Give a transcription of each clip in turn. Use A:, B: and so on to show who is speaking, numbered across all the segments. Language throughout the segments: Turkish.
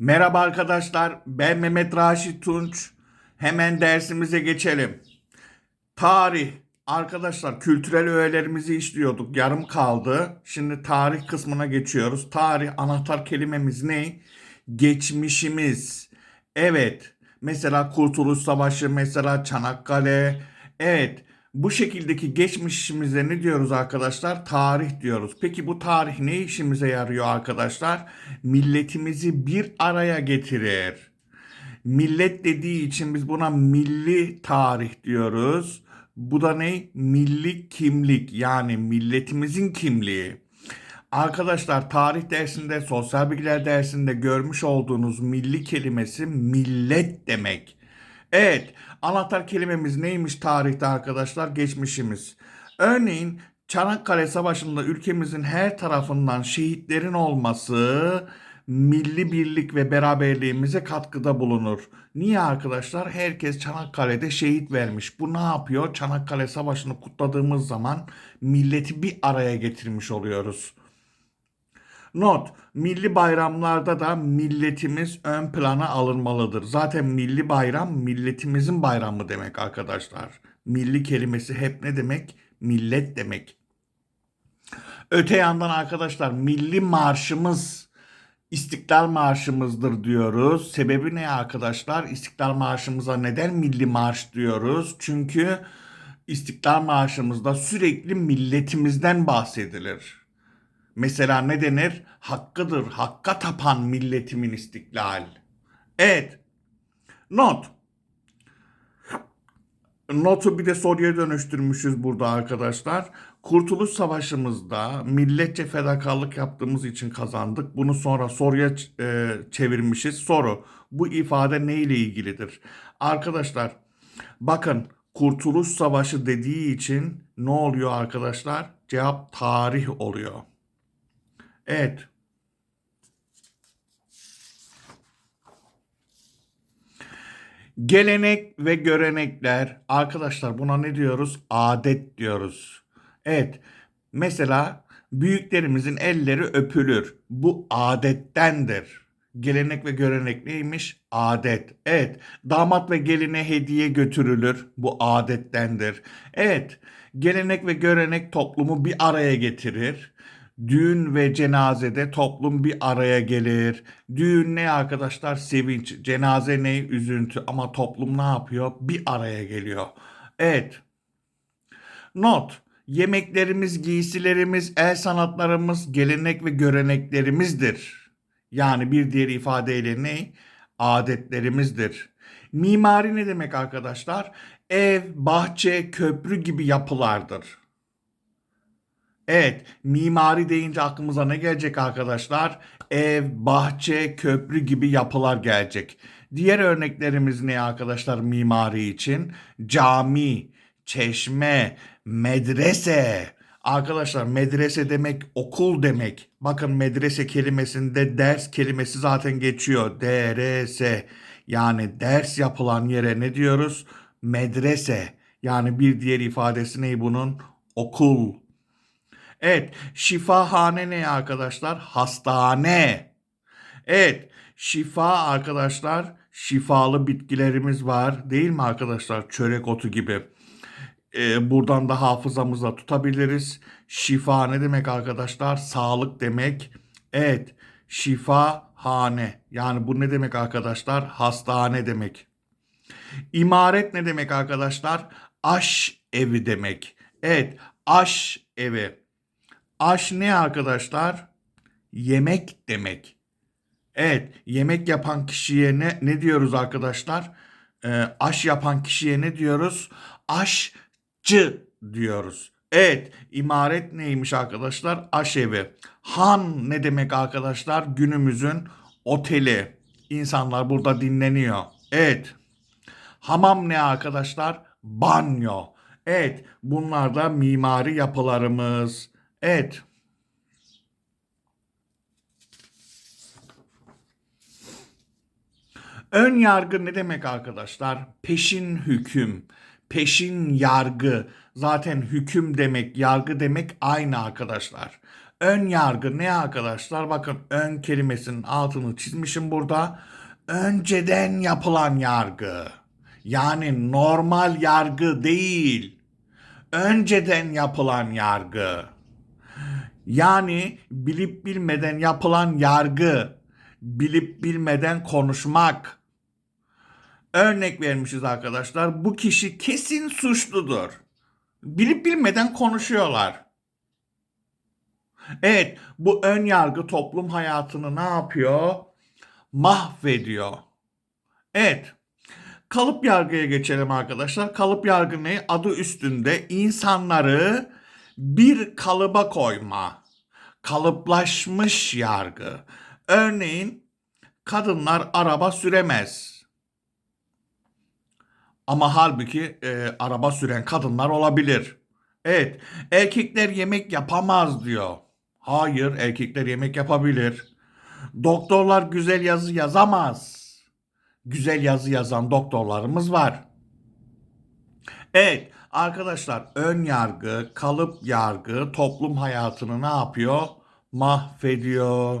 A: Merhaba arkadaşlar, ben Mehmet Raşit Tunç. Hemen dersimize geçelim. Tarih. Arkadaşlar kültürel öğelerimizi işliyorduk. Yarım kaldı. Şimdi tarih kısmına geçiyoruz. Tarih anahtar kelimemiz ne? Geçmişimiz. Evet. Mesela Kurtuluş Savaşı, mesela Çanakkale. Evet. Bu şekildeki geçmişimize ne diyoruz arkadaşlar? Tarih diyoruz. Peki bu tarih ne işimize yarıyor arkadaşlar? Milletimizi bir araya getirir. Millet dediği için biz buna milli tarih diyoruz. Bu da ne? Milli kimlik yani milletimizin kimliği. Arkadaşlar tarih dersinde, sosyal bilgiler dersinde görmüş olduğunuz milli kelimesi millet demek. Evet, anahtar kelimemiz neymiş tarihte arkadaşlar? Geçmişimiz. Örneğin Çanakkale Savaşı'nda ülkemizin her tarafından şehitlerin olması milli birlik ve beraberliğimize katkıda bulunur. Niye arkadaşlar? Herkes Çanakkale'de şehit vermiş. Bu ne yapıyor? Çanakkale Savaşı'nı kutladığımız zaman milleti bir araya getirmiş oluyoruz. Not, milli bayramlarda da milletimiz ön plana alınmalıdır. Zaten milli bayram milletimizin bayramı demek arkadaşlar. Milli kelimesi hep ne demek? Millet demek. Öte yandan arkadaşlar milli marşımız İstiklal Marşımızdır diyoruz. Sebebi ne arkadaşlar? İstiklal Marşımıza neden milli marş diyoruz? Çünkü İstiklal Marşımızda sürekli milletimizden bahsedilir. Mesela ne denir? Hakkıdır, hakka tapan milletimin istiklal. Evet. Not. Notu bir de soruya dönüştürmüşüz burada arkadaşlar. Kurtuluş Savaşı'mızda milletçe fedakarlık yaptığımız için kazandık. Bunu sonra soruya e, çevirmişiz. Soru. Bu ifade ne ile ilgilidir? Arkadaşlar bakın Kurtuluş Savaşı dediği için ne oluyor arkadaşlar? Cevap tarih oluyor. Evet. Gelenek ve görenekler arkadaşlar buna ne diyoruz? Adet diyoruz. Evet. Mesela büyüklerimizin elleri öpülür. Bu adettendir. Gelenek ve görenek neymiş? Adet. Evet. Damat ve geline hediye götürülür. Bu adettendir. Evet. Gelenek ve görenek toplumu bir araya getirir. Düğün ve cenazede toplum bir araya gelir. Düğün ne arkadaşlar? Sevinç. Cenaze ne? Üzüntü. Ama toplum ne yapıyor? Bir araya geliyor. Evet. Not. Yemeklerimiz, giysilerimiz, el sanatlarımız, gelenek ve göreneklerimizdir. Yani bir diğer ifadeyle ne? Adetlerimizdir. Mimari ne demek arkadaşlar? Ev, bahçe, köprü gibi yapılardır. Evet, mimari deyince aklımıza ne gelecek arkadaşlar? Ev, bahçe, köprü gibi yapılar gelecek. Diğer örneklerimiz ne arkadaşlar mimari için? Cami, çeşme, medrese. Arkadaşlar medrese demek okul demek. Bakın medrese kelimesinde ders kelimesi zaten geçiyor. DRS. Yani ders yapılan yere ne diyoruz? Medrese. Yani bir diğer ifadesi ne bunun? Okul. Evet, şifahane ne arkadaşlar? Hastane. Evet, şifa arkadaşlar, şifalı bitkilerimiz var değil mi arkadaşlar? Çörek otu gibi. Ee, buradan da hafızamızda tutabiliriz. Şifa ne demek arkadaşlar? Sağlık demek. Evet, şifahane. Yani bu ne demek arkadaşlar? Hastane demek. İmaret ne demek arkadaşlar? Aş evi demek. Evet, aş evi. Aş ne arkadaşlar? Yemek demek. Evet, yemek yapan kişiye ne, ne diyoruz arkadaşlar? Ee, aş yapan kişiye ne diyoruz? Aşçı diyoruz. Evet, imaret neymiş arkadaşlar? Aşevi. Han ne demek arkadaşlar? Günümüzün oteli. İnsanlar burada dinleniyor. Evet. Hamam ne arkadaşlar? Banyo. Evet, bunlar da mimari yapılarımız. Evet. Ön yargı ne demek arkadaşlar? Peşin hüküm, peşin yargı. Zaten hüküm demek, yargı demek aynı arkadaşlar. Ön yargı ne arkadaşlar? Bakın ön kelimesinin altını çizmişim burada. Önceden yapılan yargı. Yani normal yargı değil. Önceden yapılan yargı. Yani bilip bilmeden yapılan yargı. Bilip bilmeden konuşmak. Örnek vermişiz arkadaşlar. Bu kişi kesin suçludur. Bilip bilmeden konuşuyorlar. Evet, bu ön yargı toplum hayatını ne yapıyor? Mahvediyor. Evet. Kalıp yargıya geçelim arkadaşlar. Kalıp yargı ne? Adı üstünde insanları bir kalıba koyma. Kalıplaşmış yargı. Örneğin kadınlar araba süremez. Ama halbuki e, araba süren kadınlar olabilir. Evet, erkekler yemek yapamaz diyor. Hayır, erkekler yemek yapabilir. Doktorlar güzel yazı yazamaz. Güzel yazı yazan doktorlarımız var. Evet, arkadaşlar ön yargı, kalıp yargı toplum hayatını ne yapıyor? Mahvediyor.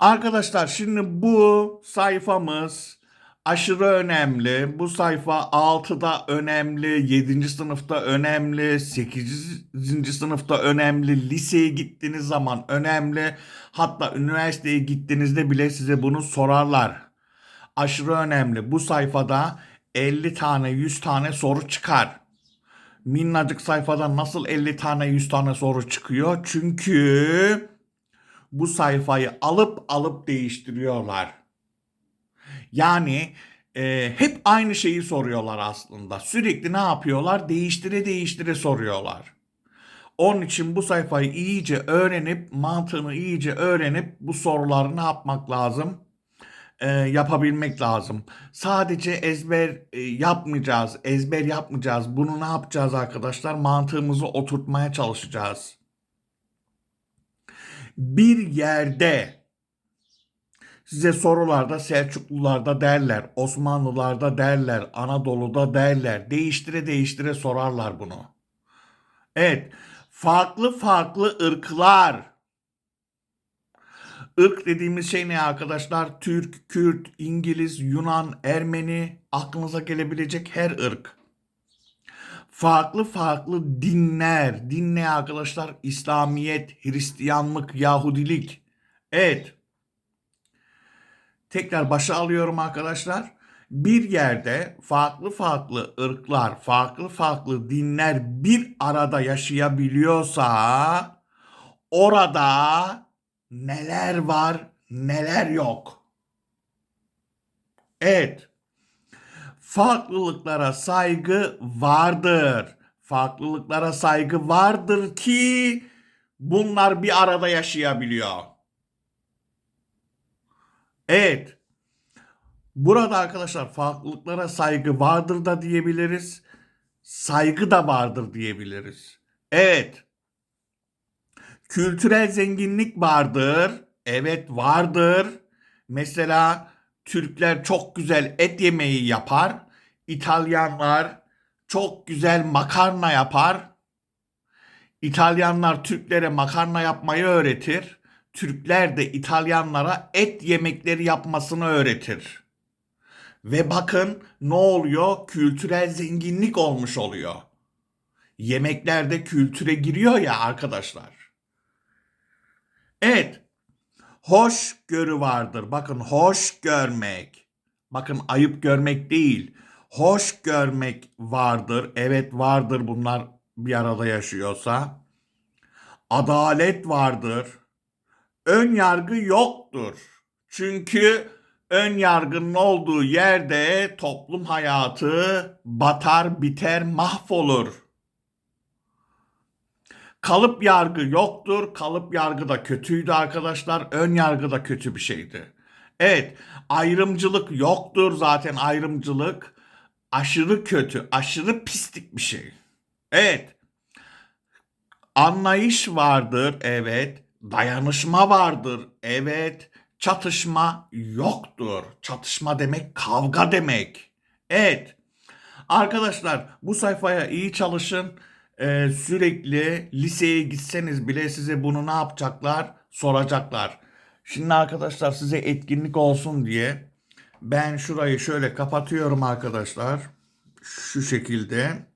A: Arkadaşlar şimdi bu sayfamız aşırı önemli. Bu sayfa 6'da önemli, 7. sınıfta önemli, 8. sınıfta önemli, liseye gittiğiniz zaman önemli. Hatta üniversiteye gittiğinizde bile size bunu sorarlar. Aşırı önemli. Bu sayfada 50 tane 100 tane soru çıkar. Minnacık sayfada nasıl 50 tane 100 tane soru çıkıyor? Çünkü bu sayfayı alıp alıp değiştiriyorlar. Yani e, hep aynı şeyi soruyorlar aslında. Sürekli ne yapıyorlar? Değiştire değiştire soruyorlar. Onun için bu sayfayı iyice öğrenip mantığını iyice öğrenip bu soruları ne yapmak lazım? E, yapabilmek lazım. Sadece ezber e, yapmayacağız, ezber yapmayacağız. Bunu ne yapacağız arkadaşlar? Mantığımızı oturtmaya çalışacağız bir yerde size sorularda Selçuklularda derler, Osmanlılarda derler, Anadolu'da derler. Değiştire değiştire sorarlar bunu. Evet, farklı farklı ırklar. Irk dediğimiz şey ne arkadaşlar? Türk, Kürt, İngiliz, Yunan, Ermeni, aklınıza gelebilecek her ırk farklı farklı dinler, din ne arkadaşlar? İslamiyet, Hristiyanlık, Yahudilik. Evet. Tekrar başa alıyorum arkadaşlar. Bir yerde farklı farklı ırklar, farklı farklı dinler bir arada yaşayabiliyorsa orada neler var, neler yok. Evet farklılıklara saygı vardır. Farklılıklara saygı vardır ki bunlar bir arada yaşayabiliyor. Evet. Burada arkadaşlar farklılıklara saygı vardır da diyebiliriz. Saygı da vardır diyebiliriz. Evet. Kültürel zenginlik vardır. Evet vardır. Mesela Türkler çok güzel et yemeği yapar. İtalyanlar çok güzel makarna yapar. İtalyanlar Türklere makarna yapmayı öğretir. Türkler de İtalyanlara et yemekleri yapmasını öğretir. Ve bakın ne oluyor? Kültürel zenginlik olmuş oluyor. Yemeklerde kültüre giriyor ya arkadaşlar. Evet, hoş görü vardır. Bakın hoş görmek. Bakın ayıp görmek değil. Hoş görmek vardır. Evet vardır bunlar bir arada yaşıyorsa. Adalet vardır. Ön yargı yoktur. Çünkü ön yargının olduğu yerde toplum hayatı batar, biter, mahvolur. Kalıp yargı yoktur. Kalıp yargı da kötüydü arkadaşlar. Ön yargı da kötü bir şeydi. Evet, ayrımcılık yoktur zaten ayrımcılık aşırı kötü, aşırı pislik bir şey. Evet. Anlayış vardır, evet. Dayanışma vardır, evet. Çatışma yoktur. Çatışma demek kavga demek. Evet. Arkadaşlar bu sayfaya iyi çalışın. E, sürekli liseye gitseniz bile size bunu ne yapacaklar? Soracaklar. Şimdi arkadaşlar size etkinlik olsun diye ben şurayı şöyle kapatıyorum arkadaşlar. Şu şekilde.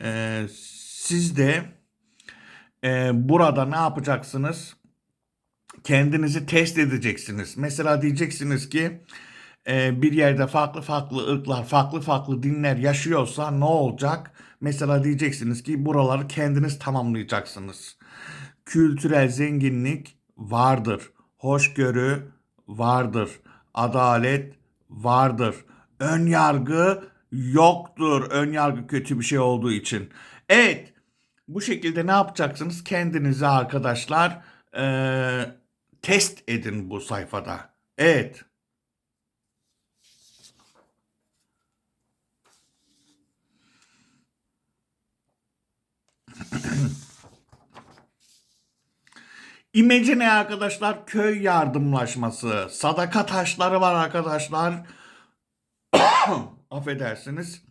A: E, siz de e, burada ne yapacaksınız? Kendinizi test edeceksiniz. Mesela diyeceksiniz ki e, bir yerde farklı farklı ırklar, farklı farklı dinler yaşıyorsa ne olacak? Mesela diyeceksiniz ki buraları kendiniz tamamlayacaksınız. Kültürel zenginlik vardır. Hoşgörü vardır. Adalet vardır. Ön yargı yoktur. Ön yargı kötü bir şey olduğu için. Evet. Bu şekilde ne yapacaksınız? Kendinizi arkadaşlar eee, test edin bu sayfada. Evet. İmece ne arkadaşlar? Köy yardımlaşması. Sadaka taşları var arkadaşlar. Affedersiniz.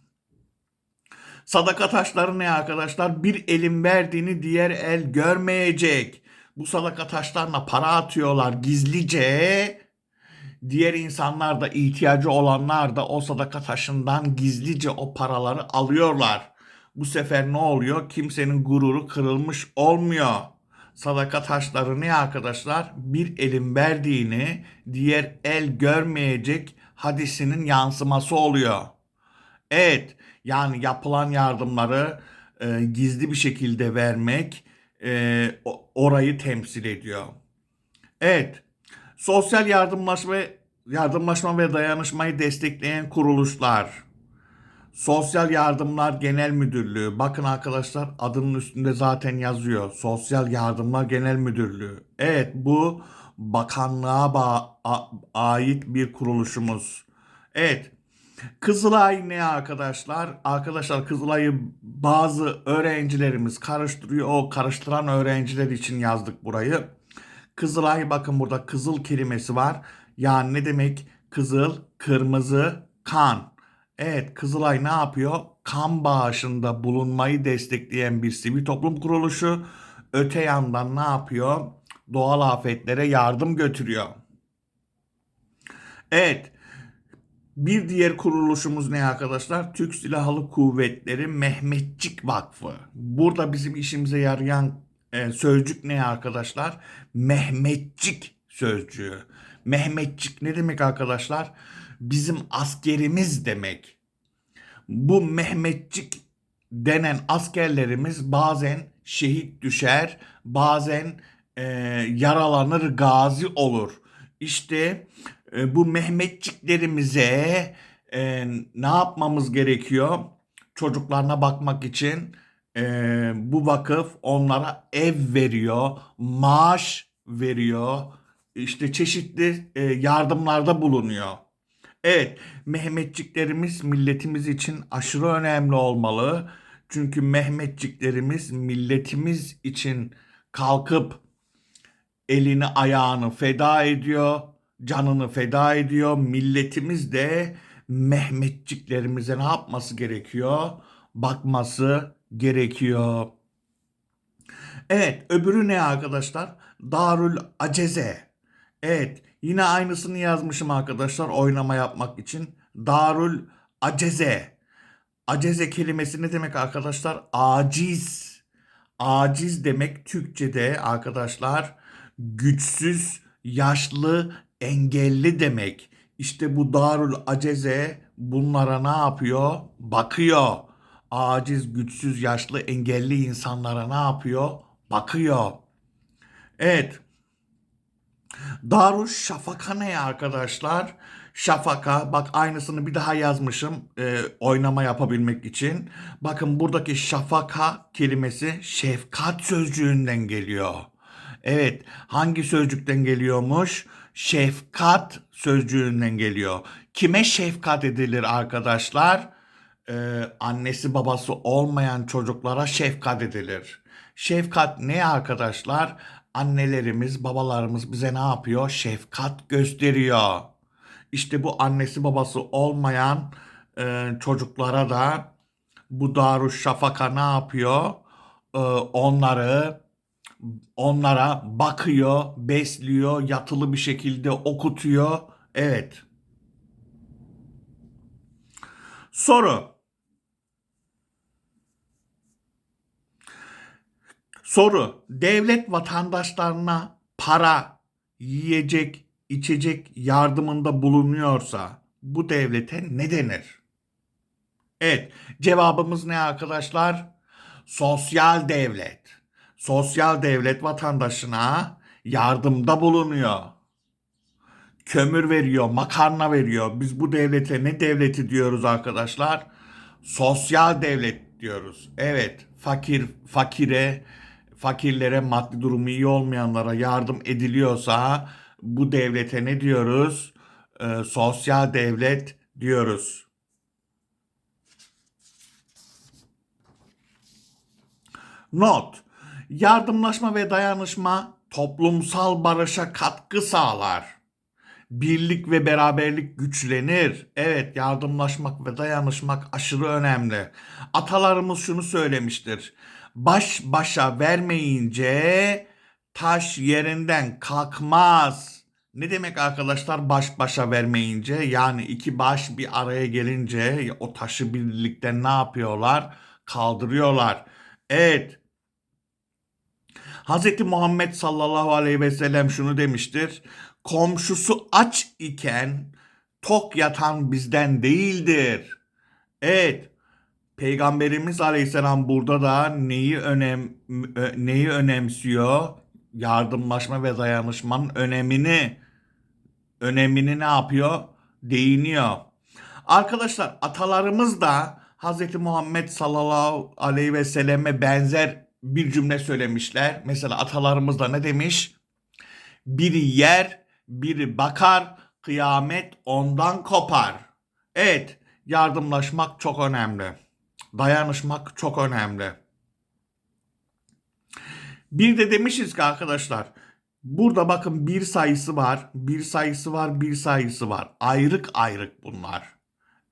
A: Sadaka taşları ne arkadaşlar? Bir elin verdiğini diğer el görmeyecek. Bu sadaka taşlarına para atıyorlar gizlice. Diğer insanlar da ihtiyacı olanlar da o sadaka taşından gizlice o paraları alıyorlar. Bu sefer ne oluyor? Kimsenin gururu kırılmış olmuyor. Sadaka taşları ne arkadaşlar? Bir elin verdiğini diğer el görmeyecek hadisinin yansıması oluyor. Evet, yani yapılan yardımları e, gizli bir şekilde vermek e, orayı temsil ediyor. Evet, sosyal yardımlaşma yardımlaşma ve dayanışmayı destekleyen kuruluşlar. Sosyal Yardımlar Genel Müdürlüğü. Bakın arkadaşlar adının üstünde zaten yazıyor. Sosyal Yardımlar Genel Müdürlüğü. Evet bu bakanlığa ait bir kuruluşumuz. Evet. Kızılay ne arkadaşlar? Arkadaşlar Kızılay'ı bazı öğrencilerimiz karıştırıyor. O karıştıran öğrenciler için yazdık burayı. Kızılay bakın burada kızıl kelimesi var. Yani ne demek? Kızıl, kırmızı, kan. Evet Kızılay ne yapıyor? Kan bağışında bulunmayı destekleyen bir sivil toplum kuruluşu. Öte yandan ne yapıyor? Doğal afetlere yardım götürüyor. Evet. Bir diğer kuruluşumuz ne arkadaşlar? Türk Silahlı Kuvvetleri Mehmetçik Vakfı. Burada bizim işimize yarayan e, sözcük ne arkadaşlar? Mehmetçik sözcüğü. Mehmetçik ne demek arkadaşlar? Bizim askerimiz demek. Bu Mehmetçik denen askerlerimiz bazen şehit düşer, bazen e, yaralanır, gazi olur. İşte e, bu Mehmetçiklerimize e, ne yapmamız gerekiyor? Çocuklarına bakmak için e, bu vakıf onlara ev veriyor, maaş veriyor, işte çeşitli e, yardımlarda bulunuyor. Evet, Mehmetçiklerimiz milletimiz için aşırı önemli olmalı. Çünkü Mehmetçiklerimiz milletimiz için kalkıp elini ayağını feda ediyor, canını feda ediyor. Milletimiz de Mehmetçiklerimize ne yapması gerekiyor? Bakması gerekiyor. Evet, öbürü ne arkadaşlar? Darül Aceze. Evet, yine aynısını yazmışım arkadaşlar oynama yapmak için. Darül Aceze. Aceze kelimesi ne demek arkadaşlar? Aciz. Aciz demek Türkçe'de arkadaşlar güçsüz, yaşlı, engelli demek. İşte bu Darül Aceze bunlara ne yapıyor? Bakıyor. Aciz, güçsüz, yaşlı, engelli insanlara ne yapıyor? Bakıyor. Evet. Daruş Şafaka ne arkadaşlar? Şafaka bak aynısını bir daha yazmışım e, oynama yapabilmek için. Bakın buradaki şafaka kelimesi şefkat sözcüğünden geliyor. Evet hangi sözcükten geliyormuş? Şefkat sözcüğünden geliyor. Kime şefkat edilir arkadaşlar? Ee, annesi babası olmayan çocuklara şefkat edilir. Şefkat ne arkadaşlar? Annelerimiz, babalarımız bize ne yapıyor? Şefkat gösteriyor. İşte bu annesi babası olmayan e, çocuklara da Bu Darüşşafaka ne yapıyor? Ee, onları onlara bakıyor, besliyor, yatılı bir şekilde okutuyor. Evet. Soru. Soru. Devlet vatandaşlarına para, yiyecek, içecek yardımında bulunuyorsa bu devlete ne denir? Evet, cevabımız ne arkadaşlar? Sosyal devlet. Sosyal devlet vatandaşına yardımda bulunuyor. Kömür veriyor, makarna veriyor. Biz bu devlete ne devleti diyoruz arkadaşlar? Sosyal devlet diyoruz. Evet, fakir fakire, fakirlere, maddi durumu iyi olmayanlara yardım ediliyorsa bu devlete ne diyoruz? Ee, sosyal devlet diyoruz. Not. Yardımlaşma ve dayanışma toplumsal barışa katkı sağlar. Birlik ve beraberlik güçlenir. Evet, yardımlaşmak ve dayanışmak aşırı önemli. Atalarımız şunu söylemiştir. Baş başa vermeyince taş yerinden kalkmaz. Ne demek arkadaşlar baş başa vermeyince? Yani iki baş bir araya gelince o taşı birlikte ne yapıyorlar? Kaldırıyorlar. Evet, Hz. Muhammed sallallahu aleyhi ve sellem şunu demiştir. Komşusu aç iken tok yatan bizden değildir. Evet, Peygamberimiz aleyhisselam burada da neyi önem neyi önemsiyor? Yardımlaşma ve dayanışmanın önemini önemini ne yapıyor? Değiniyor. Arkadaşlar atalarımız da Hz. Muhammed sallallahu aleyhi ve selleme benzer bir cümle söylemişler. Mesela atalarımız da ne demiş? Biri yer, biri bakar, kıyamet ondan kopar. Evet, yardımlaşmak çok önemli. Dayanışmak çok önemli. Bir de demişiz ki arkadaşlar, burada bakın bir sayısı var, bir sayısı var, bir sayısı var. Ayrık ayrık bunlar.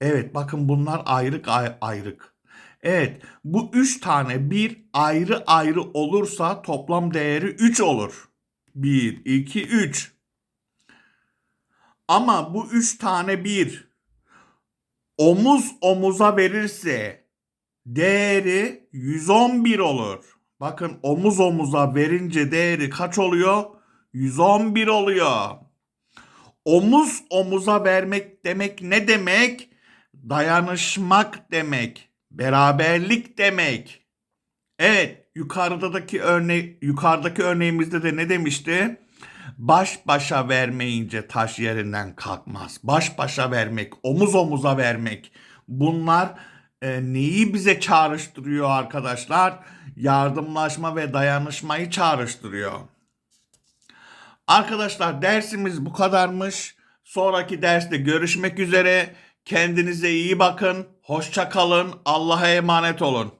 A: Evet bakın bunlar ayrık ay- ayrık. Evet bu üç tane bir ayrı ayrı olursa toplam değeri 3 olur. 1, 2, 3. Ama bu üç tane bir omuz omuza verirse değeri 111 olur. Bakın omuz omuza verince değeri kaç oluyor? 111 oluyor. Omuz omuza vermek demek ne demek? Dayanışmak demek, beraberlik demek. Evet, yukarıdaki örnek yukarıdaki örneğimizde de ne demişti? Baş başa vermeyince taş yerinden kalkmaz. Baş başa vermek, omuz omuza vermek. Bunlar e, neyi bize çağrıştırıyor arkadaşlar? Yardımlaşma ve dayanışmayı çağrıştırıyor. Arkadaşlar dersimiz bu kadarmış. Sonraki derste görüşmek üzere. Kendinize iyi bakın. Hoşça kalın. Allah'a emanet olun.